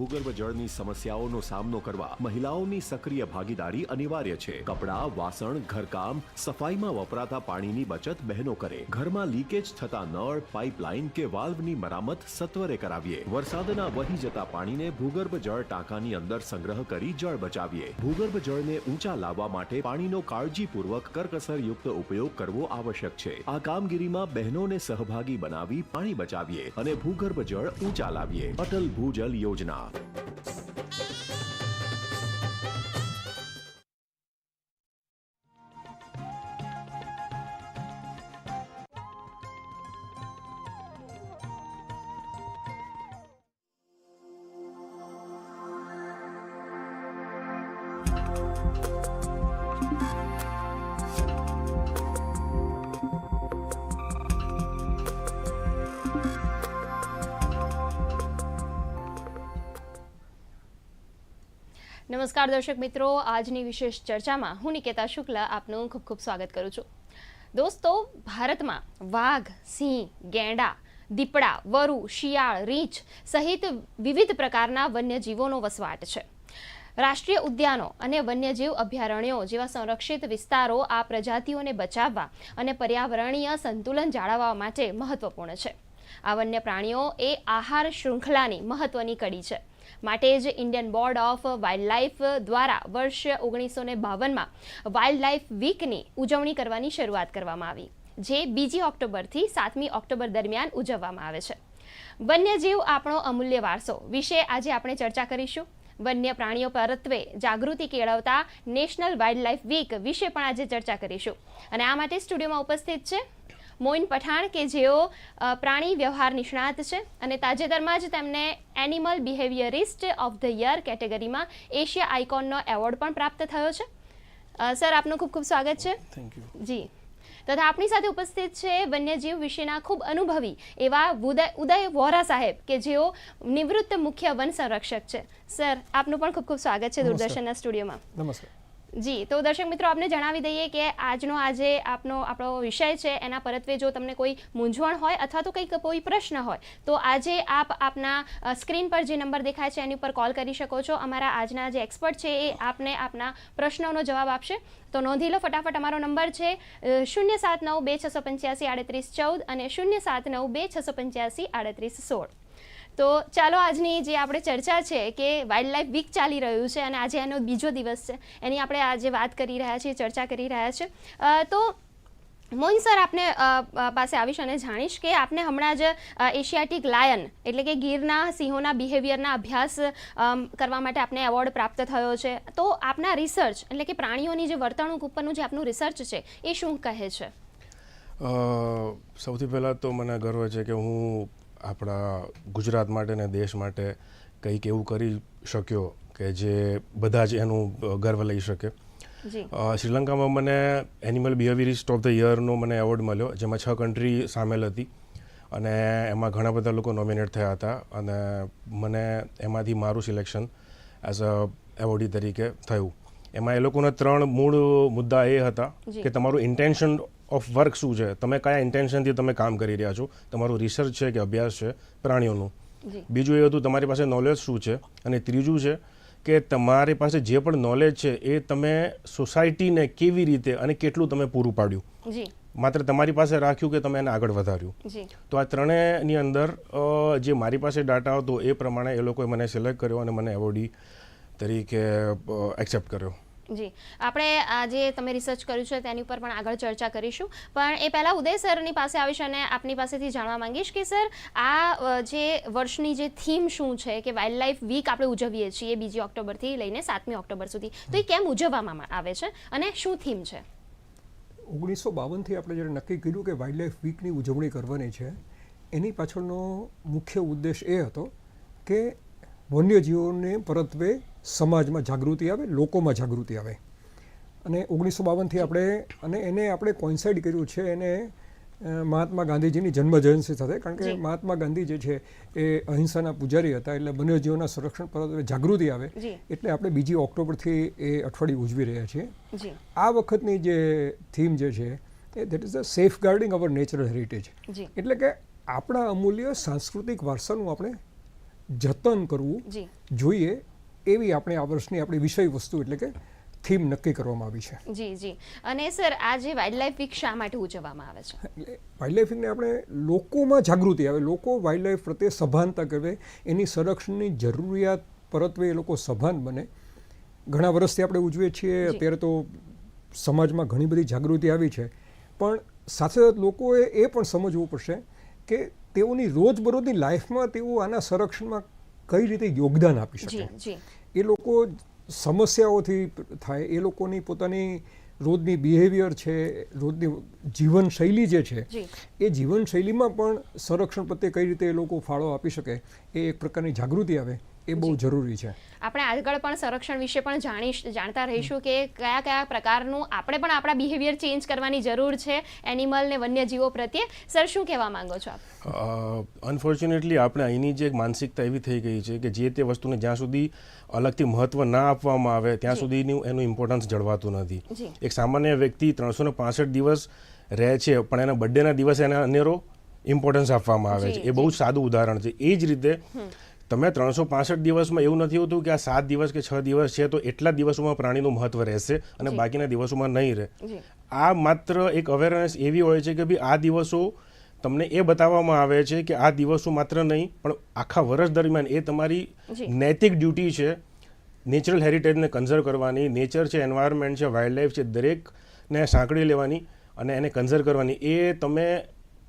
ભૂગર્ભ જળની સમસ્યાઓનો સામનો કરવા મહિલાઓની સક્રિય ભાગીદારી અનિવાર્ય છે. કપડાં, વાસણ, ઘરકામ, સફાઈમાં વપરાતા પાણીની બચત બહેનો કરે. ઘરમાં લીકેજ થતા નળ, પાઇપલાઇન કે વાલ્વની મરામત સત્વરે કરાવીએ. વરસાદના વહી જતા પાણીને ભૂગર્ભ જળ ટાંકાની અંદર સંગ્રહ કરી જળ બચાવીએ. ભૂગર્ભ જળને ઊંચા લાવવા માટે પાણીનો કાળજીપૂર્વક કરકસરયુક્ત ઉપયોગ કરવો આવશ્યક છે. આ કામગીરીમાં બહેનોને સહભાગી બનાવી પાણી બચાવીએ અને ભૂગર્ભ જળ ઊંચા લાવીએ. અટલ ભૂજલ યોજના. lá. નમસ્કાર દર્શક મિત્રો, આજની વિશેષ ચર્ચામાં હું નિકેતા શુક્લા આપનું ખૂબ ખૂબ સ્વાગત કરું છું. દોસ્તો, ભારતમાં વાઘ, સિંહ, ગેંડા, દીપડા, વરુ, શિયાળ, રીંછ સહિત વિવિધ પ્રકારના વન્યજીવોનો વસવાટ છે. રાષ્ટ્રીય ઉદ્યાનો અને વન્યજીવ અભયારણ્યો જેવા સંરક્ષિત વિસ્તારો આ પ્રજાતિઓને બચાવવા અને પર્યાવરણીય સંતુલન જાળવવા માટે મહત્વપૂર્ણ છે. આ વન્ય પ્રાણીઓ એ આહાર શૃંખલાની મહત્વની કડી છે. માટે જ Indian board of wildlife દ્વારા વર્ષ ઓગણીસો ને બાવનમાં વાઇલ્ડ લાઇફ વીકની ઉજવણી કરવાની શરૂઆત કરવામાં આવી, જે બીજી ઓક્ટોબરથી સાતમી ઓક્ટોબર દરમિયાન ઉજવવામાં આવે છે. વન્યજીવ આપણો અમૂલ્ય વારસો વિશે આજે આપણે ચર્ચા કરીશું. વન્ય પ્રાણીઓ પરત્વે જાગૃતિ કેળવતા નેશનલ વાઇલ્ડ લાઇફ વીક વિશે પણ આજે ચર્ચા કરીશું. અને આ માટે સ્ટુડિયોમાં ઉપસ્થિત છે મોઇન પઠાણ કે જેઓ પ્રાણી વ્યવહાર નિષ્ણાત છે અને તાજેતરમાં જ તેમને animal behaviourist of the year કેટેગરીમાં એશિયા આઇકોનનો એવોર્ડ પણ પ્રાપ્ત થયો છે. સર આપનું ખૂબ ખૂબ સ્વાગત છે. Thank you ji. તથા આપણી સાથે ઉપસ્થિત છે વન્યજીવ વિશેના ખૂબ અનુભવી એવા ઉદય ઉદય વોરા સાહેબ કે જેઓ નિવૃત્ત મુખ્ય વન સંરક્ષક છે. સર આપનું પણ ખૂબ ખૂબ સ્વાગત છે દૂરદર્શનના સ્ટુડિયોમાં. નમસ્કાર. જી, તો દર્શક મિત્રો, આપને જણાવી દઈએ કે આજનો આજે આપનો, આપણો વિષય છે. એના પરત્વે જો તમને કોઈ મૂંઝવણ હોય અથવા તો કંઈક કોઈ પ્રશ્ન હોય, તો આજે આપ આપના સ્ક્રીન પર જે નંબર દેખાય છે, એની ઉપર કોલ કરી શકો છો. અમારા આજના જે એક્સપર્ટ છે એ આપને આપના પ્રશ્નોનો જવાબ આપશે. તો નોંધી લો ફટાફટ, અમારો નંબર છે શૂન્ય સાત નવ બે છસો પંચ્યાસી આડત્રીસ ચૌદ અને શૂન્ય સાત નવ બે છસો પંચ્યાસી આડત્રીસ સોળ. તો ચાલો આજની જે આપણે ચર્ચા છે કે વાઇલ્ડ લાઈફ વીક ચાલી રહ્યું છે અને આજે એનો બીજો દિવસ છે, એની આપણે આજે વાત કરી રહ્યા છીએ, ચર્ચા કરી રહ્યા છે. તો મોહિન સર, આપને પાસે આવીશ અને જાણીશ કે આપને હમણાં જ એશિયાટિક લાયન એટલે કે ગીરના સિંહોના બિહેવિયરના અભ્યાસ કરવા માટે આપને એવોર્ડ પ્રાપ્ત થયો છે. તો આપના રિસર્ચ એટલે કે પ્રાણીઓની જે વર્તણૂક ઉપરનું જે આપનું રિસર્ચ છે, એ શું કહે છે? સૌથી પહેલાં તો મને ગર્વ છે કે હું આપણા ગુજરાત માટે ને દેશ માટે કંઈક એવું કરી શક્યો કે જે બધા જ એનું ગર્વ લઈ શકે. શ્રીલંકામાં મને એનિમલ બિહેવિયરિસ્ટ ઓફ ધ યરનો મને એવોર્ડ મળ્યો જેમાં છ કન્ટ્રી સામેલ હતી અને એમાં ઘણા બધા લોકો નોમિનેટ થયા હતા અને મને એમાંથી મારું સિલેક્શન એઝ અ એવોર્ડી તરીકે થયું. એમાં એ લોકોના ત્રણ મૂળ મુદ્દા એ હતા કે તમારું ઇન્ટેન્શન ઓફ વર્ક શું છે? તમે કયા ઇન્ટેન્શનથી તમે કામ કરી રહ્યા છો? તમારું રિસર્ચ છે કે અભ્યાસ છે? પ્રાણીઓનું. બીજું એ હતું તમારી પાસે નોલેજ શું છે? અને ત્રીજું છે કે તમારી પાસે જે પણ નોલેજ છે એ તમે સોસાયટીને કેવી રીતે અને કેટલું તમે પૂરું પાડ્યું? માત્ર તમારી પાસે રાખ્યું કે તમે એને આગળ વધાર્યું? તો આ ત્રણેયની અંદર જે મારી પાસે ડાટા હતો એ પ્રમાણે એ લોકોએ મને સિલેક્ટ કર્યો અને મને એવોર્ડી તરીકે એક્સેપ્ટ કર્યો. જી. આપણે આ જે તમે રિસર્ચ કર્યું છે તેની ઉપર પણ આગળ ચર્ચા કરીશું. પણ એ પહેલાં ઉદય સરની પાસે આવીશ અને આપની પાસેથી જાણવા માંગીશ કે સર, આ જે વર્ષની જે થીમ શું છે કે વાઇલ્ડ લાઈફ વીક આપણે ઉજવીએ છીએ બીજી ઓક્ટોબરથી લઈને સાતમી ઓક્ટોબર સુધી, તો એ કેમ ઉજવવામાં આવે છે અને શું થીમ છે? ઓગણીસો બાવનથી આપણે જ્યારે નક્કી કર્યું કે વાઇલ્ડ લાઈફ વીકની ઉજવણી કરવાની છે, એની પાછળનો મુખ્ય ઉદ્દેશ એ હતો કે વન્યજીવોને પરત્વે સમાજમાં જાગૃતિ આવે લોકોમાં જાગૃતિ આવે. અને ઓગણીસો બાવનથી આપણે અને એને આપણે કોન્સાઇડ કર્યું છે એને મહાત્મા ગાંધીજીની જન્મ જયંતિ સાથે. કારણ કે મહાત્મા ગાંધી જે છે એ અહિંસાના પૂજારી હતા એટલે વન્યજીવોના સંરક્ષણ પર જાગૃતિ આવે. એટલે આપણે બીજી ઓક્ટોબરથી એ અઠવાડિયું ઉજવી રહ્યા છીએ. આ વખતની જે થીમ જે છે એ that is the safeguarding our natural heritage એટલે કે આપણા અમૂલ્ય સાંસ્કૃતિક વારસાનું આપણે જતન કરવું જોઈએ એવી આપણે આ વર્ષની આપણી વિષય વસ્તુ એટલે કે થીમ નક્કી કરવામાં આવી છે. જી જી. અને સર આ જે વાઇલ્ડ લાઈફ વીક શા માટે ઉજવવામાં આવે છે? એટલે વીકને આપણે લોકોમાં જાગૃતિ આવે લોકો વાઇલ્ડલાઇફ પ્રત્યે સભાનતા કરે એની સંરક્ષણની જરૂરિયાત પરત્વે એ લોકો સભાન બને. ઘણા વર્ષથી આપણે ઉજવીએ છીએ અત્યારે તો સમાજમાં ઘણી બધી જાગૃતિ આવી છે. પણ સાથે સાથે લોકોએ એ પણ સમજવું પડશે કે તેઓની રોજબરોજની લાઈફમાં તેઓ આના સંરક્ષણમાં કઈ રીતે યોગદાન આપી શકે? એ લોકો સમસ્યાઓથી થાય એ લોકોની પોતાની રોજની બિહેવિયર છે રોજની જીવનશૈલી જે છે એ જીવનશૈલીમાં પણ સંરક્ષણ પ્રત્યે કઈ રીતે એ લોકો ફાળો આપી શકે એ એક પ્રકારની જાગૃતિ આવે. એ બહુ જરૂરી છે. આપણે આગળ પણ સંરક્ષણ વિશે પણ જાણી જાણતા રહીશું કે કયા કયા પ્રકારનું આપણે પણ આપણા બિહેવિયર ચેન્જ કરવાની જરૂર છે એનિમલ ને વન્યજીવો પ્રત્યે. સર શું કહેવા માંગો છો આપ? અનફોર્ચ્યુનેટલી આપણે અહીંની જે એક માનસિકતા એવી થઈ ગઈ છે કે જે તે વસ્તુને જ્યાં સુધી અલગથી મહત્વ ના આપવામાં આવે ત્યાં સુધીનું એનું ઇમ્પોર્ટન્સ જળવાતું નથી. એક સામાન્ય વ્યક્તિ ત્રણસો ને પાસઠ દિવસ રહે છે પણ એના બર્થડેના દિવસે એને અનેરો ઇમ્પોર્ટન્સ આપવામાં આવે છે. એ બહુ જ. સાદું ઉદાહરણ છે. એ જ રીતે તમે ત્રણસો પાસઠ દિવસમાં એવું નથી હોતું કે આ સાત દિવસ કે છ દિવસ છે તો એટલા દિવસોમાં પ્રાણીનું મહત્વ રહેશે અને બાકીના દિવસોમાં નહીં રહે. આ માત્ર એક અવેરનેસ એવી હોય છે કે ભાઈ આ દિવસો તમને એ બતાવવામાં આવે છે કે આ દિવસો માત્ર નહીં પણ આખા વર્ષ દરમિયાન એ તમારી નૈતિક ડ્યુટી છે નેચરલ હેરિટેજને કન્ઝર્વ કરવાની નેચર છે એન્વાયરમેન્ટ છે વાઇલ્ડલાઇફ છે દરેકને સાંકળી લેવાની અને એને કન્ઝર્વ કરવાની. એ તમે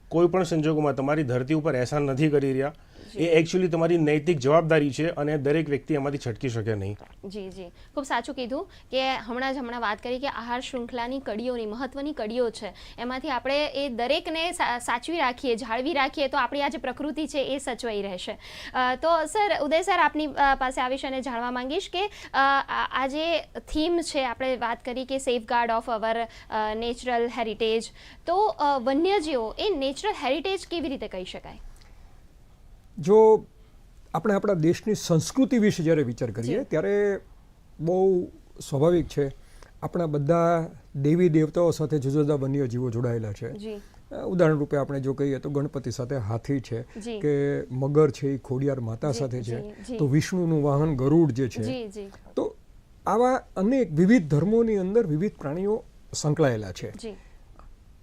કોઈ પણ સંજોગોમાં તમારી ધરતી ઉપર એહસાન નથી કરી રહ્યા. એ એકચ્યુઅલી તમારી નૈતિક જવાબદારી છે અને દરેક વ્યક્તિ એમાંથી છટકી શકે નહીં. જી જી. ખૂબ સાચું કીધું કે હમણાં જ હમણાં વાત કરી કે આહાર શૃંખલાની કડીઓની મહત્વની કડીઓ છે. એમાંથી આપણે એ દરેકને સાચવી રાખીએ જાળવી રાખીએ તો આપણી આ જે પ્રકૃતિ છે એ સચવાઈ રહેશે. તો સર ઉદય સર આપની પાસે આ અને જાણવા માંગીશ કે આ જે થીમ છે આપણે વાત કરી કે safeguard of our natural heritage તો વન્યજીવો એ નેચરલ હેરિટેજ કેવી રીતે કહી શકાય? જો આપણે આપણા દેશની સંસ્કૃતિ વિશે જ્યારે વિચાર કરીએ ત્યારે બહુ સ્વાભાવિક છે. આપણા બધા દેવી દેવતાઓ સાથે જુદા જુદા વન્યજીવો જોડાયેલા છે. ઉદાહરણ રૂપે આપણે જો કહીએ તો ગણપતિ સાથે હાથી છે કે મગર છે એ ખોડિયાર માતા સાથે છે. તો વિષ્ણુનું વાહન ગરુડ જે છે તો આવા અનેક વિવિધ ધર્મોની અંદર વિવિધ પ્રાણીઓ સંકળાયેલા છે.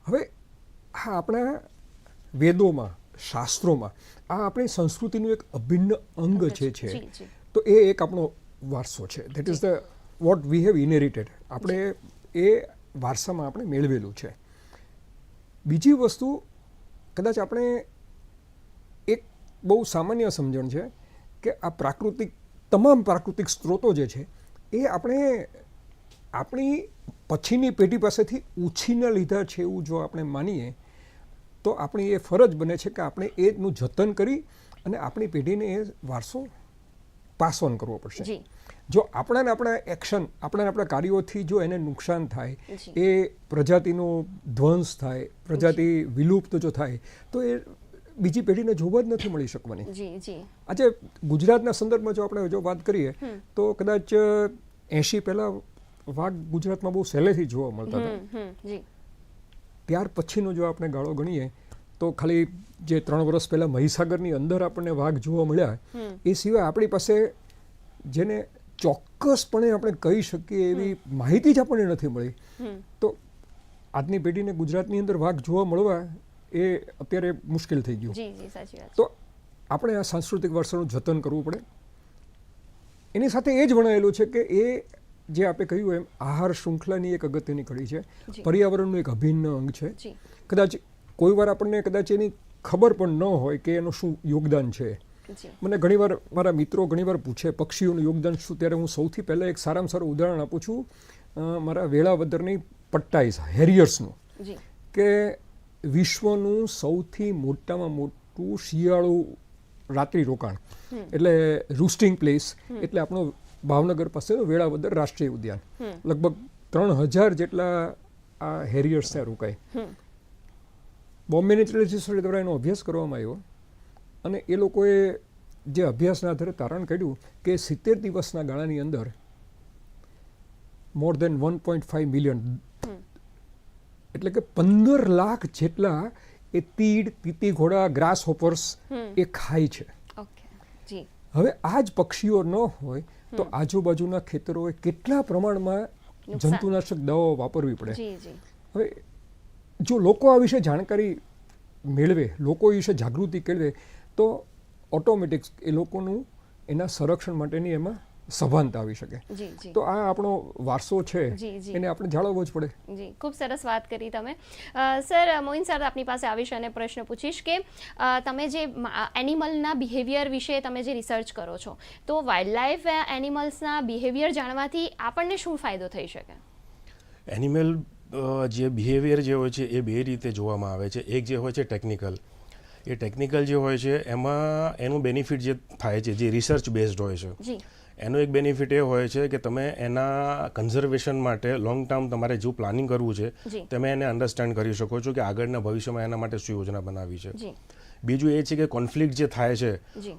હવે હા આપણા વેદોમાં શાસ્ત્રોમાં આ આપણી સંસ્કૃતિનું એક અભિન્ન અંગ જે છે. તો એ એક આપણો વારસો છે. That is the what we have inherited આપણે એ વારસામાં આપણે મેળવેલું છે. બીજી વસ્તુ કદાચ આપણે એક બહુ સામાન્ય સમજણ છે કે આ પ્રાકૃતિક તમામ પ્રાકૃતિક સ્ત્રોતો જે છે એ આપણે આપણી પછીની પેઢી પાસેથી ઉછીના લીધા છે એવું જો આપણે માનીએ તો આપણી એ ફરજ બને છે કે આપણે એનું જતન કરી અને આપણી પેઢીને એ વારસો પાસ ઓન કરવો પડશે. જો. આપણાને આપણા એક્શન આપણાને આપણા કાર્યોથી જો એને નુકસાન થાય એ પ્રજાતિનો ધ્વંસ થાય પ્રજાતિ વિલુપ્ત જો થાય તો એ બીજી પેઢીને જોવા જ નથી મળી શકવાની. આજે ગુજરાતના સંદર્ભમાં જો આપણે જો વાત કરીએ તો કદાચ એંશી પહેલાં વાઘ ગુજરાતમાં બહુ સહેલેથી જોવા મળતા હતા. ત્યાર પછીનો જો આપણે ગાળો ગણીએ તો ખાલી જે ત્રણ વર્ષ પહેલાં મહીસાગરની અંદર આપણને વાઘ જોવા મળ્યા એ સિવાય આપણી પાસે જેને ચોક્કસપણે આપણે કહી શકીએ એવી માહિતી જ આપણને નથી મળી. તો આજની પેઢીને ગુજરાતની અંદર વાઘ જોવા મળવા એ અત્યારે મુશ્કેલ થઈ ગયું. તો આપણે આ સાંસ્કૃતિક વારસાનું જતન કરવું પડે. એની સાથે એ જ વણાયેલું છે કે એ જે આપણે કહ્યું એમ આહાર શૃંખલાની એક અગત્યની કડી છે. પર્યાવરણનું એક અભિન્ન અંગ છે. કદાચ કોઈ વાર આપણને કદાચ એની ખબર પણ ન હોય કે એનું શું યોગદાન છે. મને ઘણીવાર મારા મિત્રો ઘણીવાર પૂછે પક્ષીઓનું યોગદાન શું? ત્યારે હું સૌથી પહેલાં એક સારામાં સારું ઉદાહરણ આપું છું. મારા વેળાવદરની પટ્ટાઈસ હેરિયર્સનું. કે વિશ્વનું સૌથી મોટામાં મોટું શિયાળું રાત્રિ રોકાણ. એટલે રૂસ્ટિંગ પ્લેસ એટલે આપણો ભાવનગર પાસેનું વેળાવદર રાષ્ટ્રીય ઉદ્યાન. લગભગ ત્રણ હજાર જેટલા આ હેરિયર્સ ત્યાં રોકાય. બોમ્બે નેચરલ હિસ્ટોરી દ્વારા એનો અભ્યાસ કરવામાં આવ્યો અને એ લોકોએ જે અભ્યાસના આધારે તારણ કાઢ્યું કે સિત્તેર દિવસના ગાળાની અંદર more than one point five million એટલે કે પંદર લાખ જેટલા એ તીડ તીતી ઘોડા ગ્રાસ હોપર્સ એ ખાય છે. હવે આ જ પક્ષીઓ ન હોય તો આજુબાજુના ખેતરોએ કેટલા પ્રમાણમાં જંતુનાશક દવાઓ વાપરવી પડે? હવે જો લોકો આ વિશે જાણકારી મેળવે લોકો વિશે જાગૃતિ કેળવે તો ઓટોમેટિક એ લોકોનું એના સંરક્ષણ માટેની એમાં સભાનતા આવી શકે. જી જી. તો આ આપણો વારસો છે જી, જી. એને આપણે જાળવવો જ પડે. જી ખૂબ સરસ વાત કરી તમે. સર મોહિન સર આપની પાસે આવીશ અને પ્રશ્ન પૂછીશ કે તમે જે એનિમલના બિહેવિયર વિશે તમે જે રિસર્ચ કરો છો તો વાઇલ્ડ લાઈફ એનિમલ્સના બિહેવિયર જાણવાથી આપણને શું ફાયદો થઈ શકે? એનિમલ જે બિહેવિયર જે હોય છે એ બે રીતે જોવામાં આવે છે. એક જે હોય છે ટેકનિકલ એ ટેકનિકલ જે હોય છે એમાં એનું બેનિફિટ જે થાય છે જે રિસર્ચ બેઝડ હોય છે એનો એક બેનિફિટ એ હોય છે કે તમે એના કન્ઝર્વેશન માટે લોંગ ટર્મ તમારે જો પ્લાનિંગ કરવું છે તમે એને અન્ડરસ્ટેન્ડ કરી શકો છો કે આગળના ભવિષ્યમાં એના માટે શું યોજના બનાવી છે. બીજું એ છે કે કોન્ફ્લિક્ટ જે થાય છે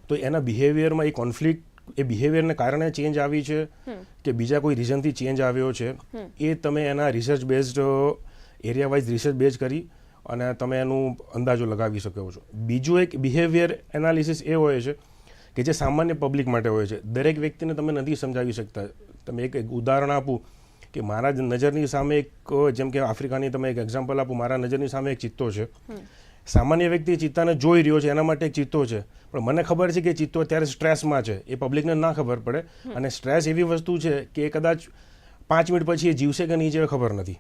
તો એના બિહેવિયરમાં એ કોન્ફ્લિક્ટ એ બિહેવિયરને કારણે ચેન્જ આવી છે કે બીજા કોઈ રીઝનથી ચેન્જ આવ્યો છે એ તમે એના research based area wise research base કરી અને તમે એનું અંદાજો લગાવી શકો છો. બીજું એક બિહેવિયર એનાલિસિસ એ હોય છે કે જે સામાન્ય પબ્લિક માટે હોય છે. દરેક વ્યક્તિને તમે નથી સમજાવી શકતા. તમે એક એક ઉદાહરણ આપું કે મારા જ નજરની સામે એક જેમ કે આફ્રિકાની તમે એક એક્ઝામ્પલ આપો મારા નજરની સામે એક ચિત્તો છે. સામાન્ય વ્યક્તિ ચિત્તાને જોઈ રહ્યો છે એના માટે એક ચિત્તો છે. પણ મને ખબર છે કે ચિત્તો અત્યારે સ્ટ્રેસમાં છે. એ પબ્લિકને ના ખબર પડે. અને સ્ટ્રેસ એવી વસ્તુ છે કે એ કદાચ પાંચ મિનિટ પછી એ જીવશે કે નહીં જીવે ખબર નથી.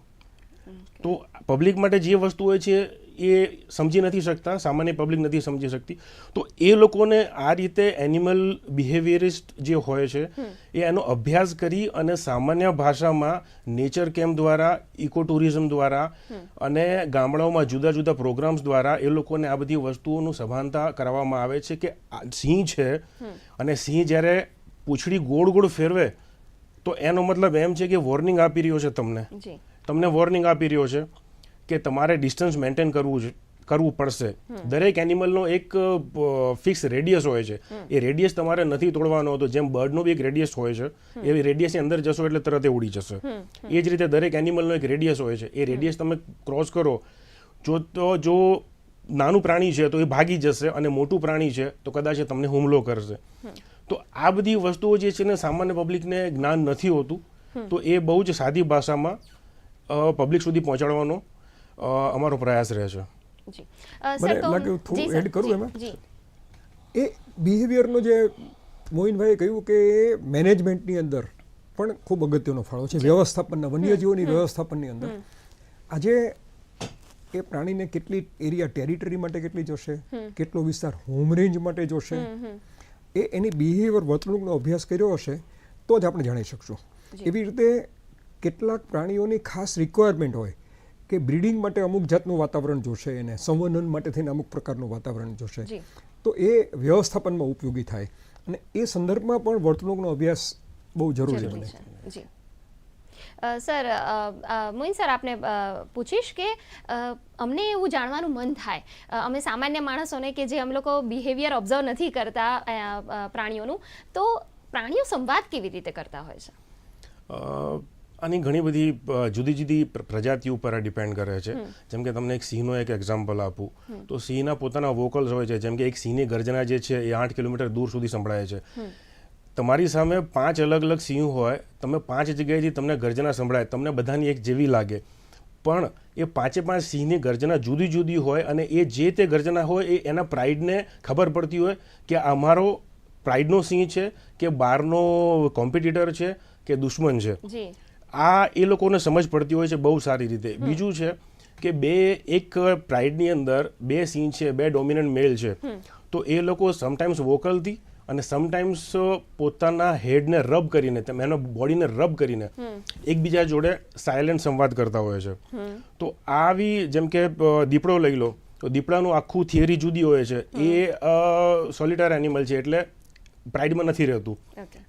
તો પબ્લિક માટે જે વસ્તુ હોય છે એ સમજી નથી શકતા સામાન્ય પબ્લિક નથી સમજી શકતી. તો એ લોકોને આ રીતે એનિમલ બિહેવિયરિસ્ટ જે હોય છે એ એનો અભ્યાસ કરી અને સામાન્ય ભાષામાં નેચર કેમ્પ દ્વારા ઇકો ટુરિઝમ દ્વારા અને ગામડાઓમાં જુદા જુદા પ્રોગ્રામ્સ દ્વારા એ લોકોને આ બધી વસ્તુઓનું સભાનતા કરવામાં આવે છે કે આ સિંહ છે અને સિંહ જ્યારે પૂંછડી ગોળ ગોળ ફેરવે તો એનો મતલબ એમ છે કે વોર્નિંગ આપી રહ્યો છે તમને. જી. તમને વોર્નિંગ આપી રહ્યો છે કે તમારે ડિસ્ટન્સ મેન્ટેન કરવું છે કરવું પડશે. દરેક એનિમલનો એક ફિક્સ રેડિયસ હોય છે. એ રેડિયસ તમારે નથી તોડવાનો હતો જેમ બર્ડનો બી એક રેડિયસ હોય છે એવી રેડિયસની અંદર જશો એટલે તરત એ ઉડી જશે. એ જ રીતે દરેક એનિમલનો એક રેડિયસ હોય છે. એ રેડિયસ તમે ક્રોસ કરો જો તો જો નાનું પ્રાણી છે તો એ ભાગી જશે અને મોટું પ્રાણી છે તો કદાચ એ તમને હુમલો કરશે. તો આ બધી વસ્તુઓ જે છે ને સામાન્ય પબ્લિકને જ્ઞાન નથી હોતું તો એ બહુ જ સાદી ભાષામાં પબ્લિક સુધી પહોંચાડવાનો અમારો પ્રયાસ રહે છે. જી. મને લાગે થોડું એડ કરું એમાં? એ બિહેવિયરનો જે મોહિનભાઈએ કહ્યું કે મેનેજમેન્ટની અંદર પણ ખૂબ અગત્યનો ફાળો છે. વ્યવસ્થાપનના વન્યજીવોની વ્યવસ્થાપનની અંદર. આજે એ પ્રાણીને કેટલી એરિયા ટેરિટરી માટે કેટલી જોશે? કેટલો વિસ્તાર હોમ રેન્જ માટે જોશે? એ એની બિહેવિયર વર્તણૂકનો અભ્યાસ કર્યો હશે તો જ આપણે જાણી શકશું. એવી રીતે કેટલાક પ્રાણીઓની ખાસ રિક્વાયરમેન્ટ હોય કે બ્રિડિંગ માટે અમુક જાતનું વાતાવરણ જોશે એને સંવર્ધન માટે થઈને અમુક પ્રકારનું વાતાવરણ જોશે. તો એ વ્યવસ્થાપનમાં ઉપયોગી થાય. અને એ સંદર્ભમાં પણ વર્તણૂકનો અભ્યાસ બહુ જરૂરી બને. છે. સર મોઇન સર આપને પૂછીશ કે અમને એવું જાણવાનું મન થાય. અમે સામાન્ય માણસોને કે જે અમે લોકો બિહેવિયર ઓબ્ઝર્વ નથી કરતા પ્રાણીઓનું તો પ્રાણીઓ સંવાદ કેવી રીતે કરતા હોય છે? આની ઘણી બધી જુદી જુદી પ્રજાતિ પ્રજાતિઓ ઉપર ડિપેન્ડ કરે છે. જેમ કે તમને એક સિંહનો એક એક્ઝામ્પલ આપું. તો સિંહના પોતાના વોકલ્સ હોય છે જેમ કે એક સિંહની ગર્જના જે છે એ આઠ કિલોમીટર દૂર સુધી સંભળાય છે. તમારી સામે પાંચ અલગ અલગ સિંહ હોય તમે પાંચ જગ્યાએથી તમને ગર્જના સંભળાય તમને બધાની એક જેવી લાગે. પણ એ પાંચે પાંચ સિંહની ગર્જના જુદી જુદી હોય અને એ જે તે ગર્જના હોય એ એના પ્રાઇડને ખબર પડતી હોય કે અમારો પ્રાઇડનો સિંહ છે કે બહારનો કોમ્પિટિટર છે કે દુશ્મન છે. જી. આ એ લોકોને સમજ પડતી હોય છે બહુ સારી રીતે. બીજું છે કે બે એક પ્રાઇડની અંદર બે સીન છે બે ડોમિનન્ટ મેલ છે. તો એ લોકો સમટાઈમ્સ વોકલથી અને સમટાઈમ્સ પોતાના હેડને રબ કરીને તેમ એનો બોડીને રબ કરીને એકબીજા જોડે સાયલેન્ટ સંવાદ કરતા હોય છે. તો આવી જેમ કે દીપડો લઈ લો તો દીપડાનું આખું થિયરી જુદી હોય છે. એ સોલિટાર એનિમલ છે એટલે પ્રાઇડમાં નથી રહેતું.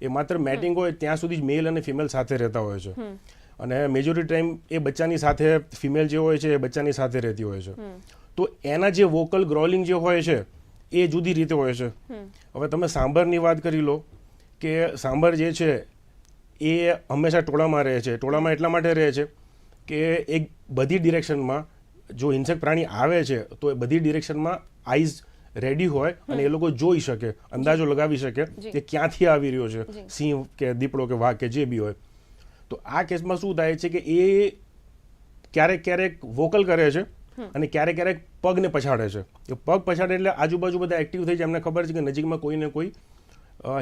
એ માત્ર મેટિંગ હોય ત્યાં સુધી જ મેલ અને ફિમેલ સાથે રહેતા હોય છે. અને મેજોરિટી ટાઈમ એ બચ્ચાની સાથે ફિમેલ જે હોય છે એ બચ્ચાની સાથે રહેતી હોય છે. તો એના જે વોકલ ગ્રોલિંગ જે હોય છે એ જુદી રીતે હોય છે. હવે તમે સાંભરની વાત કરી લો કે સાંભર જે છે એ હંમેશા ટોળામાં રહે છે. ટોળામાં એટલા માટે રહે છે કે એક બધી ડિરેક્શનમાં જો હિંસક પ્રાણી આવે છે તો એ બધી ડિરેક્શનમાં આઈઝ રેડી હોય અને એ લોકો જોઈ શકે અંદાજો લગાવી શકે કે ક્યાંથી આવી રહ્યો છે સિંહ કે દીપડો કે વાઘ કે જે બી હોય. તો આ કેસમાં શું થાય છે કે એ ક્યારેક ક્યારેક વોકલ કરે છે અને ક્યારેક ક્યારેક પગને પછાડે છે. એ પગ પછાડે એટલે આજુબાજુ બધા એક્ટિવ થઈ જાય. એમને ખબર છે કે નજીકમાં કોઈ ને કોઈ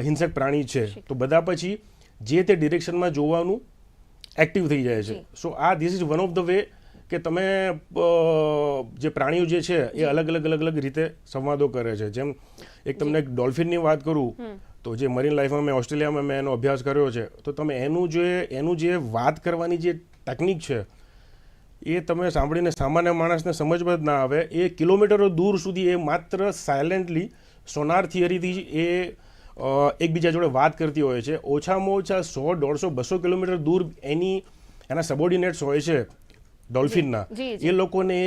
હિંસક પ્રાણી છે. તો બધા પછી જે તે ડિરેક્શનમાં જોવાનું એક્ટિવ થઈ જાય છે. સો આ this is one of the way કે તમે જે પ્રાણીઓ જે છે એ અલગ અલગ અલગ અલગ રીતે સંવાદો કરે છે. જેમ એક તમને એક ડોલ્ફિનની વાત કરું તો જે મરીન લાઈફમાં મેં ઓસ્ટ્રેલિયામાં મેં એનો અભ્યાસ કર્યો છે તો તમે એનું જે એનું જે વાત કરવાની જે ટેકનિક છે એ તમે સાંભળીને સામાન્ય માણસને સમજમાં જ ના આવે. એ કિલોમીટરો દૂર સુધી એ માત્ર સાયલેન્ટલી સોનાર થિયરીથી એ એકબીજા જોડે વાત કરતી હોય છે. ઓછામાં ઓછા સો દોઢસો બસો કિલોમીટર દૂર એની એના સબોર્ડિનેટ્સ હોય છે. ડોલ્ફિનના. એ લોકોને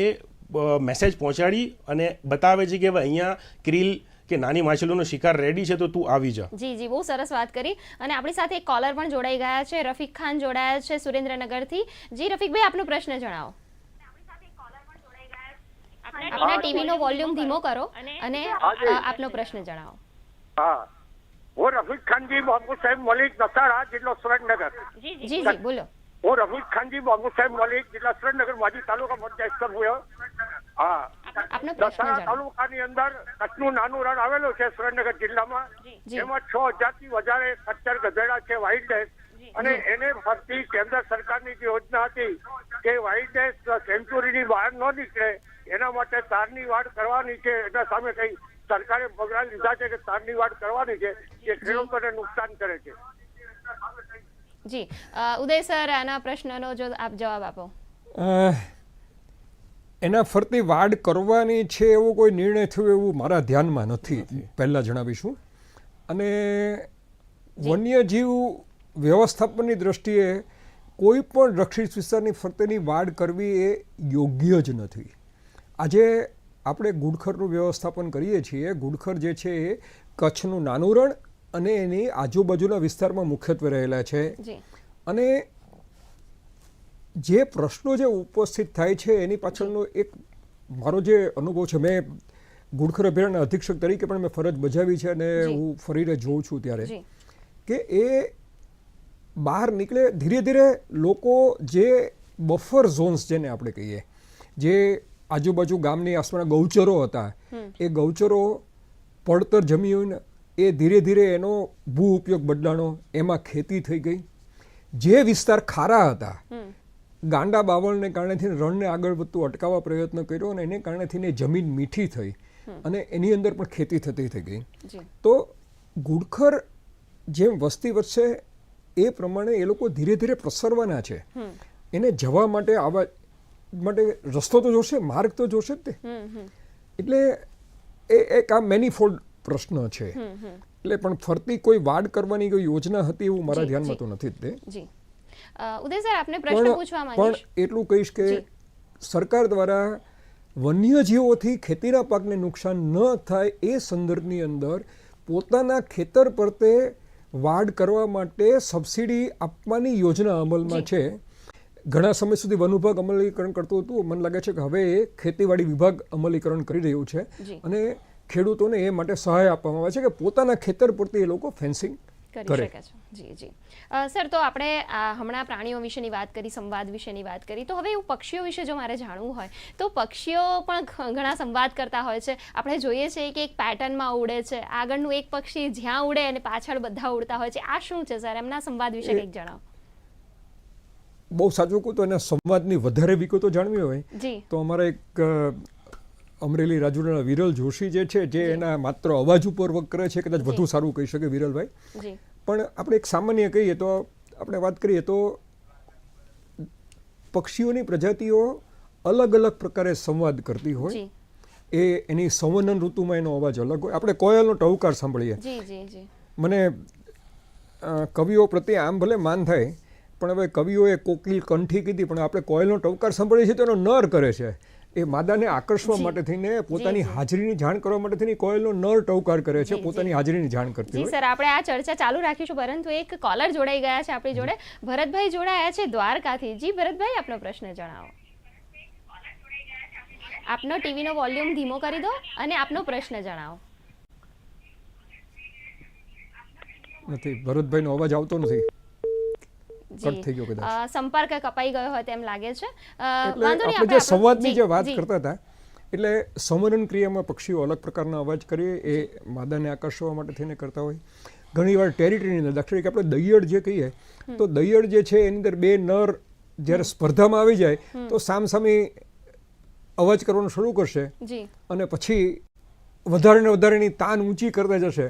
મેસેજ પહોંચાડી અને બતાવે છે કે હવે અહીંયા ક્રિલ કે નાની માછલીનો શિકાર રેડી છે તો તું આવી જા. જી જી બહુ સરસ વાત કરી. અને આપણી સાથે એક કોલર પણ જોડાઈ ગયા છે. રફીક ખાન જોડાયા છે સુરેન્દ્રનગરથી. જી રફીકભાઈ આપનો પ્રશ્ન જણાવો. આપના ટીવીનો વોલ્યુમ ધીમો કરો અને આપનો પ્રશ્ન જણાવો. હા. હું રફીક ખાનજી મોહમ્મદ સાહેબ મલિક નસાડા જિલ્લો સુરેન્દ્રનગર. જી જી બોલો. હું રફીક ખાનજી બાબુ સાહેબ મલિક જિલ્લા સુરેન્દ્રનગર માજી તાલુકા પંચાયત સભ્ય હા. નસાડા તાલુકાની અંદર કચ્છનું નાનું રણ આવેલું છે સુરેન્દ્રનગર જિલ્લામાં. એમાં છ હજારથી વધારે કચ્છર ગધેડા છે વાઇલ્ડ લાઈફ અને એને ફરતી કેન્દ્ર સરકારની જે યોજના હતી કે વાઇલ્ડ લાઈફ સેન્ચુરીની બહાર ન નીકળે એના માટે તારની વાડ કરવાની છે. એના સામે કઈ સરકારે પગલાં લીધા છે કે તારની વાડ કરવાની છે જે ખેડૂતોને નુકસાન કરે છે. જી. ઉદય સર આના પ્રશ્નનો જો આપ જવાબ આપો. એના ફરતી વાડ કરવાની છે એવો કોઈ નિર્ણય થયો એવું મારા ધ્યાનમાં નથી. પહેલાં જણાવીશું. અને વન્યજીવ વ્યવસ્થાપનની દ્રષ્ટિએ કોઈ પણ રક્ષિત વિસ્તારની ફરતેની વાડ કરવી એ યોગ્ય જ નથી. આજે આપણે ગુડખરનું વ્યવસ્થાપન કરીએ છીએ. ગુડખર જે છે એ કચ્છનું નાનું રણ અને એની આજુબાજુના વિસ્તારમાં મુખ્યત્વે રહેલા છે. અને જે પ્રશ્નો જે ઉપસ્થિત થાય છે એની પાછળનો એક મારો જે અનુભવ છે મેં ગુડખર અભયારણ્ય અધિક્ષક તરીકે પણ મેં ફરજ બજાવી છે અને હું ફરીને જોઉં છું ત્યારે કે એ બહાર નીકળે ધીરે ધીરે લોકો જે બફર ઝોન્સ જેને આપણે કહીએ જે આજુબાજુ ગામની આસપાસના ગૌચરો હતા એ ગૌચરો પડતર જમીન એ ધીરે ધીરે એનો ભૂ ઉપયોગ બદલાણો એમાં ખેતી થઈ ગઈ. જે વિસ્તાર ખારા હતા ગાંડા બાવળને કારણેથી રણને આગળ વધતું અટકાવવા પ્રયત્ન કર્યો અને એને કારણેથી ને જમીન મીઠી થઈ અને એની અંદર પણ ખેતી થતી થઈ ગઈ. તો ગુડખર જેમ વસ્તી વધશે એ પ્રમાણે એ લોકો ધીરે ધીરે પ્રસરવાના છે. એને જવા માટે આવવા માટે રસ્તો તો જોશે માર્ગ તો જોશે જ તે. એટલે એ એક આ મેનીફોલ્ડ પ્રશ્ન છે. એટલે પણ ફરતી કોઈ વાડ કરવાની કોઈ યોજના હતી એવું મારા ધ્યાનમાં તો નથી જ તે. ઉદય સર આપને પ્રશ્ન પૂછવા પણ માંગીશ પણ એટલું કહીશ કે સરકાર દ્વારા વન્યજીવોથી ખેતીના પાકને નુકસાન ન થાય એ સંદર્ભની અંદર પોતાના ખેતર પરતે વાડ કરવા માટે સબસિડી આપવાની યોજના અમલમાં છે. ઘણા સમય સુધી વન વિભાગ અમલીકરણ કરતું હતું. મને લાગે છે કે હવે ખેતીવાડી વિભાગ અમલીકરણ કરી રહ્યું છે. અને ખેડૂતોને એ માટે સહાય આપવામાં આવે છે કે પોતાના ખેતર પૂરતી એ લોકો ફેન્સિંગ કરી શકે છે. જી જી. સર તો આપણે આ હમણાં પ્રાણીઓ વિશેની વાત કરી સંવાદ વિશેની વાત કરી. તો હવે એવું પક્ષીઓ વિશે જો મારે જાણવું હોય તો પક્ષીઓ પણ ઘણા સંવાદ કરતા હોય છે. આપણે જોઈએ છીએ કે એક પેટર્નમાં ઉડે છે. આગળનું એક પક્ષી જ્યાં ઉડે અને પાછળ બધા ઉડતા હોય છે. આ શું છે સર? એમના સંવાદ વિશે કંઈક જણાવો. બહુ સાચું કહું તો એના સંવાદની વધારે વિગતો જાણવી હોય જી. તો અમારા એક અમરેલી રાજુલાના વિરલ જોશી જે છે જે એના માત્ર અવાજ ઉપર વર્ક કરે છે કદાચ વધુ સારું કહી શકે વિરલભાઈ. પણ આપણે એક સામાન્ય કહીએ તો આપણે વાત કરીએ તો પક્ષીઓની પ્રજાતિઓ અલગ અલગ પ્રકારે સંવાદ કરતી હોય. એ એની સંવનન ઋતુમાં એનો અવાજ અલગ હોય. આપણે કોયલનો ટહુકાર સાંભળીએ. મને કવિઓ પ્રત્યે આમ ભલે માન થાય પણ હવે કવિઓએ કોકિલ કંઠી કીધી પણ આપણે કોયલનો ટવકાર સાંભળીએ છીએ તો એનો નર કરે છે. એ માદાને આકર્ષવા માટે થઈને પોતાની. હાજરીની જાણ કરવા માટે થઈને કોયલનો નર ટવકાર કરે છે પોતાની હાજરીની જાણ કરતી હોય. સર આપણે આ ચર્ચા ચાલુ રાખીશું પરંતુ એક કોલર જોડાઈ ગયા છે આપણી જોડે. ભરતભાઈ જોડાયા છે દ્વારકાથી. જી ભરતભાઈ આપનો પ્રશ્ન જણાવો. આપનો ટીવીનો વોલ્યુમ ધીમો કરી દો અને આપનો પ્રશ્ન જણાવો. નથી ભરતભાઈનો અવાજ આવતો નથી. કટ થઈ ગયો કદાચ. સંપર્ક કપાઈ ગયો હોય તેમ લાગે છે. વાંધો નહીં, આપણે જે સંવાદની જે વાત કરતા હતા એટલે સંવરણ ક્રિયામાં પક્ષીઓ અલગ પ્રકારના અવાજ કરીએ એ માદાને આકર્ષવા માટે થઈને કરતા હોય. ઘણીવાર ટેરિટરીની અંદર દાખલા તરીકે આપણે દૈયડ જે કહીએ તો દૈયડ જે છે એની અંદર બે નર જ્યારે સ્પર્ધામાં આવી જાય તો સામસામે અવાજ કરવાનું શરૂ કરશે અને પછી વધારે ને વધારે એની તાન ઊંચી કરતા જશે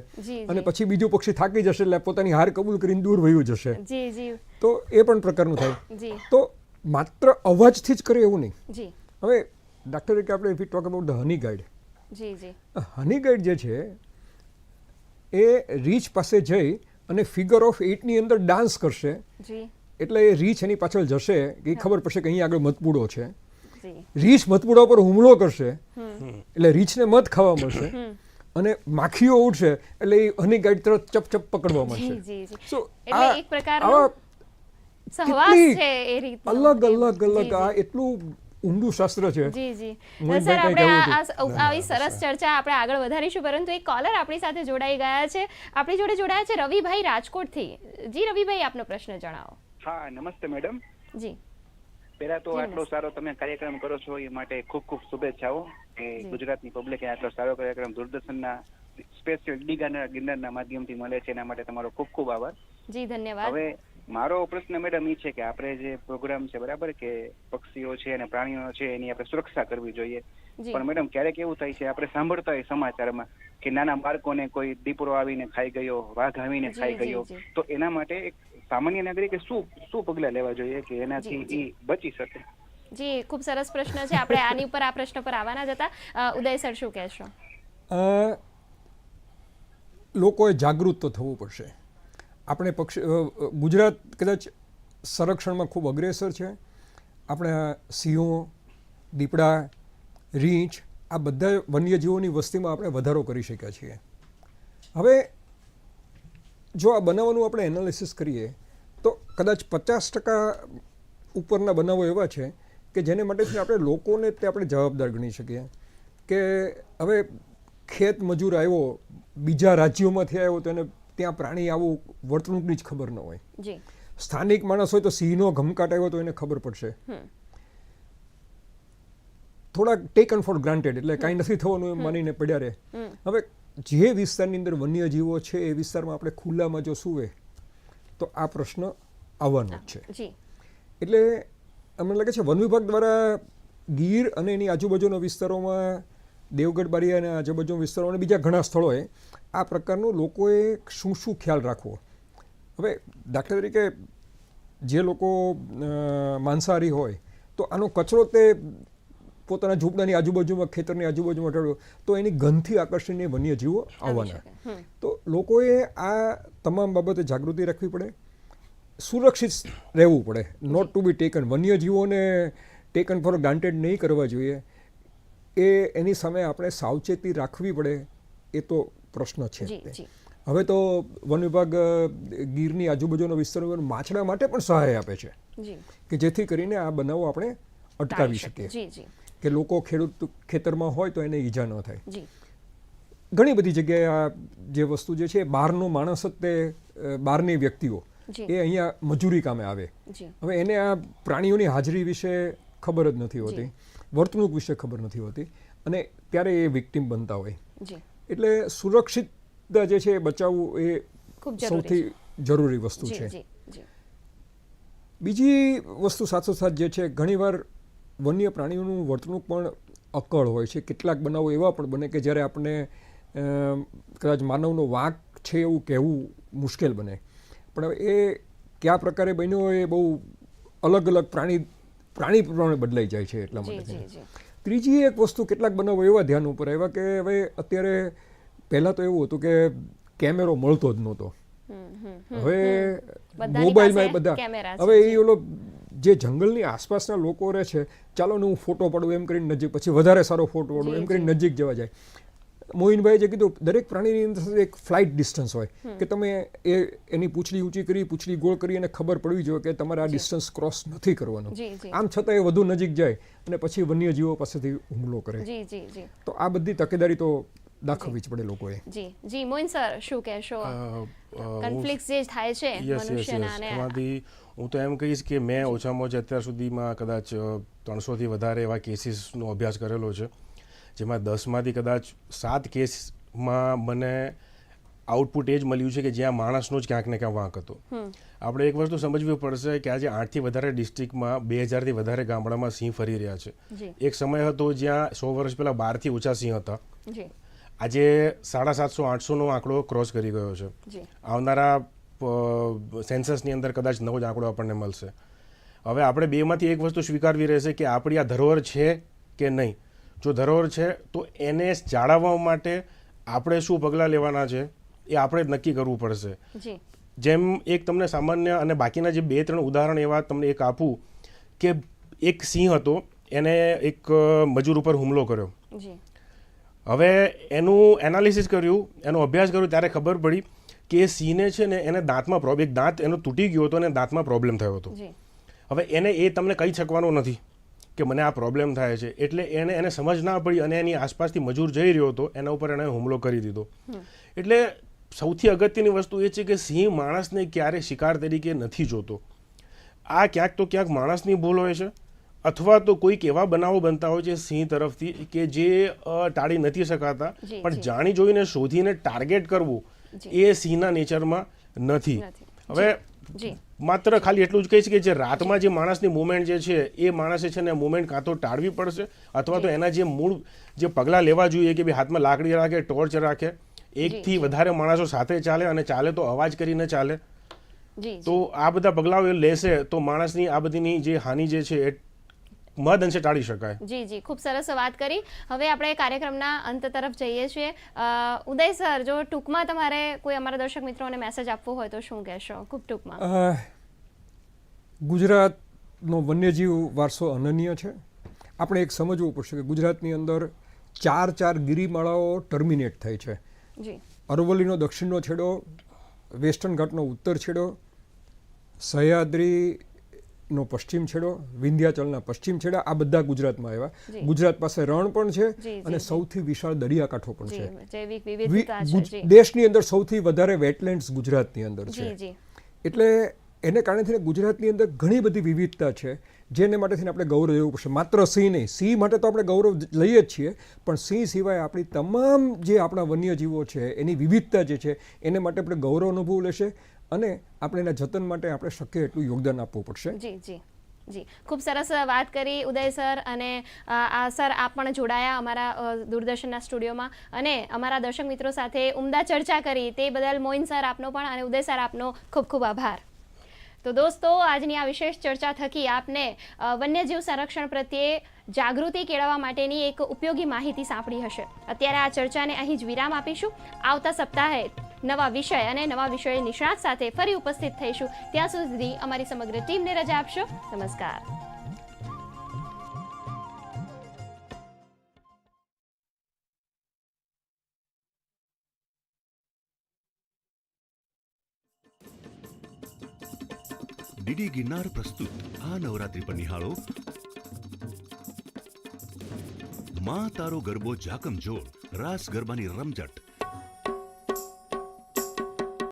અને પછી બીજું પક્ષી થાકી જશે એટલે પોતાની હાર કબૂલ કરીને દૂર વયું જશે. તો એ પણ પ્રકારનું થાય. તો માત્ર અવાજથી જ કરે એવું નહીં. હવે ડાક્ટર કે આપણે if talk about the honey guide honey guide જે છે એ રીચ પાસે જઈ અને ફિગર ઓફ એઇટની અંદર ડાન્સ કરશે. એટલે એ રીચ એની પાછળ જશે કે ખબર પડશે કે અહીં આગળ મતપૂડો છે. જી. મતપુડા પર હુમલો કરશે એટલે રીછને મત ખાવા મળશે અને માખીઓ ઉડશે એટલે એ હની ગાઈડ તરફ ચપ ચપ પકડવા મળશે. જી જી. સો એક પ્રકારનો સહવાસ છે એ રીતનો. અલગ અલગ અલગ આ એટલું ઊંડું શાસ્ત્ર છે. જી જી. સર આપણે આવી સરસ ચર્ચા આપણે આગળ વધારીશું પરંતુ એક કોલર આપણી સાથે જોડાઈ ગયા છે. આપણી જોડે જોડાયા છે રવિભાઈ રાજકોટથી. જી રવિભાઈ આપનો પ્રશ્ન જણાવો. હા નમસ્તે મેડમ. જી. પહેલા તો આટલો સારો તમે કાર્યક્રમ કરો છો એ માટે ખૂબ ખૂબ શુભેચ્છાઓ. કે ગુજરાતની પબ્લિકે આટલો સારો કાર્યક્રમ દૂરદર્શનના સ્પેશિયલ ડીગાના ગિરનારના માધ્યમથી મળે છે એના માટે તમારો ખૂબ ખૂબ આભાર. જી ધન્યવાદ. હવે મારો પ્રશ્ન મેડમ એ છે કે આપણે જે પ્રોગ્રામ છે બરાબર કે પક્ષીઓ છે અને પ્રાણીઓ છે એની આપણે સુરક્ષા કરવી જોઈએ. પણ મેડમ ક્યારેક એવું થાય છે આપણે સાંભળતા હોય સમાચારમાં કે નાના બાળકોને કોઈ દીપડો આવીને ખાઈ ગયો વાઘ આવીને ખાઈ ગયો. તો એના માટે એક સામાન્ય નાગરિકે શું શું પગલાં લેવા જોઈએ કે એનાથી જી. બચી શકે? જી ખૂબ સરસ પ્રશ્ન છે. આપણે આની ઉપર આ પ્રશ્ન પર આવવાના જ હતા. ઉદય સર શું કહેશો? લોકોએ જાગૃત તો થવું પડશે. આપણે પક્ષી ગુજરાત કદાચ સંરક્ષણમાં ખૂબ અગ્રેસર છે. આપણે સિંહો દીપડા રીંછ આ બધા વન્યજીવોની વસ્તીમાં આપણે વધારો કરી શક્યા છીએ. હવે જો આ બનાવવાનું આપણે એનાલિસિસ કરીએ તો કદાચ પચાસ ટકા ઉપરના બનાવો એવા છે કે જેને માટેથી આપણે લોકોને તે આપણે જવાબદાર ગણી શકીએ. કે હવે ખેત મજૂર આવ્યો બીજા રાજ્યોમાંથી આવ્યો તો એને ત્યાં પ્રાણી આવું વર્તણૂકની જ ખબર ન હોય. સ્થાનિક માણસ હોય તો સિંહનો ઘમકાટ આવ્યો તો એને ખબર પડશે. થોડાક ટેકન ફોર ગ્રાન્ટેડ એટલે કાંઈ નથી થવાનું એમ માનીને પડ્યા રહે. હવે જે વિસ્તારની અંદર વન્યજીવો છે એ વિસ્તારમાં આપણે ખુલ્લામાં જો સૂવે તો આ પ્રશ્ન આવવાનો જ છે. એટલે અમને લાગે છે વન વિભાગ દ્વારા ગીર અને એની આજુબાજુના વિસ્તારોમાં દેવગઢ બારી અને આજુબાજુ વિસ્તારો અને બીજા ઘણા સ્થળોએ આ પ્રકારનું લોકોએ શું શું ખ્યાલ રાખવો? હવે દાખલા તરીકે જે લોકો માંસાહારી હોય તો આનો કચરો તે પોતાના ઝૂંપડાની આજુબાજુમાં ખેતરની આજુબાજુમાં ઢળ્યો તો એની ગંધથી આકર્ષીને વન્યજીવો જીવો આવવાના. તો લોકોએ આ તમામ બાબતે જાગૃતિ રાખવી પડે સુરક્ષિત રહેવું પડે. નોટ ટુ બી ટેકન વન્યજીવોને ટેકન ફોર ગ્રાન્ટેડ નહીં કરવા જોઈએ. એ એની સામે આપણે સાવચેતી રાખવી પડે એ તો પ્રશ્ન છે. હવે તો વન વિભાગ ગીરની આજુબાજુનો વિસ્તાર માછડા માટે પણ સહાય આપે છે. કે જેથી કરીને આ બનાવો આપણે અટકાવી શકીએ. કે લોકો ખેડૂત ખેતરમાં હોય તો એને ઈજા ન થાય. ઘણી બધી જગ્યાએ આ જે વસ્તુ જે છે બહારનો માણસ જ તે બહારની વ્યક્તિઓ એ અહીંયા મજૂરી કામે આવે. હવે એને આ પ્રાણીઓની હાજરી વિશે ખબર જ નથી હોતી. વર્તણૂક વિશે ખબર નથી હોતી. અને ત્યારે એ વિક્ટીમ બનતા હોય. એટલે સુરક્ષિતતા જે છે એ બચાવવું એ સૌથી જરૂરી વસ્તુ છે. બીજી વસ્તુ સાથોસાથ જે છે ઘણીવાર વન્ય પ્રાણીઓનું વર્તણૂક પણ અકળ હોય છે. કેટલાક બનાવો એવા પણ બને કે જ્યારે આપણે કદાચ માનવનો વાંક છે એવું કહેવું મુશ્કેલ બને. પણ હવે એ કયા પ્રકારે બન્યો એ બહુ અલગ અલગ પ્રાણી પ્રાણી પ્રમાણે બદલાઈ જાય છે એટલા માટે ત્રીજી એક વસ્તુ કેટલાક બનાવો એવા ધ્યાન ઉપર આવ્યા કે હવે અત્યારે પહેલાં તો એવું હતું કે કેમેરો મળતો જ નહોતો. હવે મોબાઈલમાં બધા હવે એ ઓલો જે જંગલની આસપાસના લોકો રહે છે ચાલો ને હું ફોટો પાડું એમ કરીને નજીક પછી વધારે સારો ફોટો પડું એમ કરીને નજીક જવા જાય. મોહિનભાઈ જે કીધું દરેક પ્રાણીની અંદર એક ફ્લાઇટ ડિસ્ટન્સ હોય. કે તમે એ એની પૂછડી ઊંચી કરી પૂછડી ગોળ કરી અને ખબર પડવી જોઈએ કે તમારે આ ડિસ્ટન્સ ક્રોસ નથી કરવાનું. આમ છતાં એ વધુ નજીક જાય અને પછી વન્યજીવો પાસેથી હુમલો કરે. જી જી જી. તો આ બધી તકેદારી તો દાખવવી જ. પડે લોકોએ. જી જી. મોઇન સર શું કહેશો? કન્ફ્લિક્ટ જે થાય છે મનુષ્યના અને હું તો એમ કહીશ કે મેં ઓછામાં ઓછા અત્યાર સુધીમાં કદાચ ત્રણસોથી વધારે એવા કેસીસનો અભ્યાસ કરેલો છે જેમાં દસમાંથી કદાચ સાત કેસમાં મને આઉટપુટ એ જ મળ્યું છે કે જ્યાં માણસનો જ ક્યાંક ને ક્યાંક વાંક હતો. આપણે એક વસ્તુ સમજવી પડશે કે આજે આઠથી વધારે ડિસ્ટ્રિક્ટમાં બે હજારથી વધારે ગામડામાં સિંહ ફરી રહ્યા છે. એક સમય હતો જ્યાં સો વર્ષ પહેલાં બારથી ઓછા સિંહ હતા. આજે સાડા સાતસો આઠસોનો આંકડો ક્રોસ કરી ગયો છે. આવનારા સેન્સસની અંદર કદાચ નવો જ આંકડો આપણને મળશે. હવે આપણે બેમાંથી એક વસ્તુ સ્વીકારવી રહેશે કે આપણી આ ધરોહર છે કે નહીં? જો ધરોહર છે તો એને જાળવવા માટે આપણે શું પગલાં લેવાના છે એ આપણે જ નક્કી કરવું પડશે. જેમ એક તમને સામાન્ય અને બાકીના જે બે ત્રણ ઉદાહરણ એવા તમને એક આપું કે એક સિંહ હતો એને એક મજૂર ઉપર હુમલો કર્યો. હવે એનું એનાલિસિસ કર્યું એનો અભ્યાસ કર્યો ત્યારે ખબર પડી કે સિંહને છે ને એને દાંતમાં પ્રોબ્લેમ એક દાંત એનો તૂટી ગયો હતો અને દાંતમાં પ્રોબ્લેમ થયો હતો. હવે એને એ તમને કહી શકવાનો નથી કે મને આ પ્રોબ્લેમ થાય છે. એટલે એને એને સમજ ના પડી અને એની આસપાસથી મજૂર જઈ રહ્યો હતો એના ઉપર એણે હુમલો કરી દીધો. એટલે સૌથી અગત્યની વસ્તુ એ છે કે સિંહ માણસને ક્યારે શિકાર તરીકે નથી જોતો. આ ક્યાંક તો ક્યાંક માણસની ભૂલ હોય છે અથવા તો કોઈક એવા બનાવો બનતા હોય છે સિંહ તરફથી કે જે ટાળી નથી શકાતા. પણ જાણી જોઈને શોધીને ટાર્ગેટ કરવું. એ સિંહના નેચરમાં નથી. હવે માત્ર ખાલી એટલું જ કહીશ કે જે રાતમાં જે માણસની મુવમેન્ટ જે છે એ માણસે છે ને મુવમેન્ટ કાં તો ટાળવી પડશે અથવા તો એના જે મૂળ જે પગલાં લેવા જોઈએ કે ભાઈ હાથમાં લાકડી રાખે ટોર્ચ રાખે એકથી વધારે માણસો સાથે ચાલે અને ચાલે તો અવાજ કરીને ચાલે. તો આ બધા પગલાઓ લેશે તો માણસની આ બધીની જે હાનિ જે છે એ મહદ અંશે ટાળી શકાય. જી જી. ખૂબ સરસ વાત કરી. હવે આપણે કાર્યક્રમના અંત તરફ જઈએ છીએ. ઉદય સર જો ટૂંકમાં તમારે કોઈ અમારા દર્શક મિત્રોને મેસેજ આપવો હોય તો શું કહેશો? ખૂબ ટૂંકમાં. ગુજરાતનો વન્યજીવ વારસો અનન્ય છે. આપણે એક સમજવું પડશે કે ગુજરાતની અંદર ચાર ચાર ગિરિમાળાઓ ટર્મિનેટ થઈ છે. જી. અરવલ્લીનો દક્ષિણનો છેડો વેસ્ટર્ન ઘાટનો ઉત્તર છેડો સહ્યાદ્રીનો પશ્ચિમ છેડો વિંધ્યાચલના પશ્ચિમ છેડા આ બધા ગુજરાતમાં આવ્યા. ગુજરાત પાસે રણ પણ છે અને સૌથી વિશાળ દરિયાકાંઠો પણ છે. દેશની અંદર સૌથી વધારે વેટલેન્ડ્સ ગુજરાતની અંદર છે. એટલે એને કારણે થઈને ગુજરાતની અંદર ઘણી બધી વિવિધતા છે. જેને માટે થઈને આપણે ગૌરવ લેવું પડશે. માત્ર સિંહ નહીં. સિંહ માટે તો આપણે ગૌરવ લઈએ જ છીએ. પણ સિંહ સિવાય આપણી તમામ જે આપણા વન્યજીવો છે એની વિવિધતા જે છે એને માટે આપણે ગૌરવ અનુભવ લેશે. અને આપણે એના જતન માટે આપણે શક્ય એટલું યોગદાન આપવું પડશે. જી જી જી. ખૂબ સરસ વાત કરી ઉદય સર અને આ સર આપ પણ જોડાયા અમારા દૂરદર્શનના સ્ટુડિયોમાં. અને અમારા દર્શક મિત્રો સાથે ઉમદા ચર્ચા કરી તે બદલ મોઇન સર આપનો પણ અને ઉદય સર આપનો ખૂબ ખૂબ આભાર. તો દોસ્તો, આજની આ વિશેષ ચર્ચા થકી આપને વન્યજીવ સંરક્ષણ પ્રત્યે જાગૃતિ કેળવવા માટેની એક ઉપયોગી માહિતી સાંપડી હશે. અત્યારે આ ચર્ચાને અહીં જ વિરામ આપીશું. આવતા સપ્તાહે નવા વિષય અને નવા વિષય નિષ્ણાત સાથે ફરી ઉપસ્થિત થઈશું. ત્યાં સુધી અમારી સમગ્ર ટીમને રજા આપશો. નમસ્કાર. ડીડી ગિરનાર પ્રસ્તુત. આ નવરાત્રી પર નિહાળો. માં તારો ગરબો જાકમ જોડ. રાસ ગરબાની રમઝટ.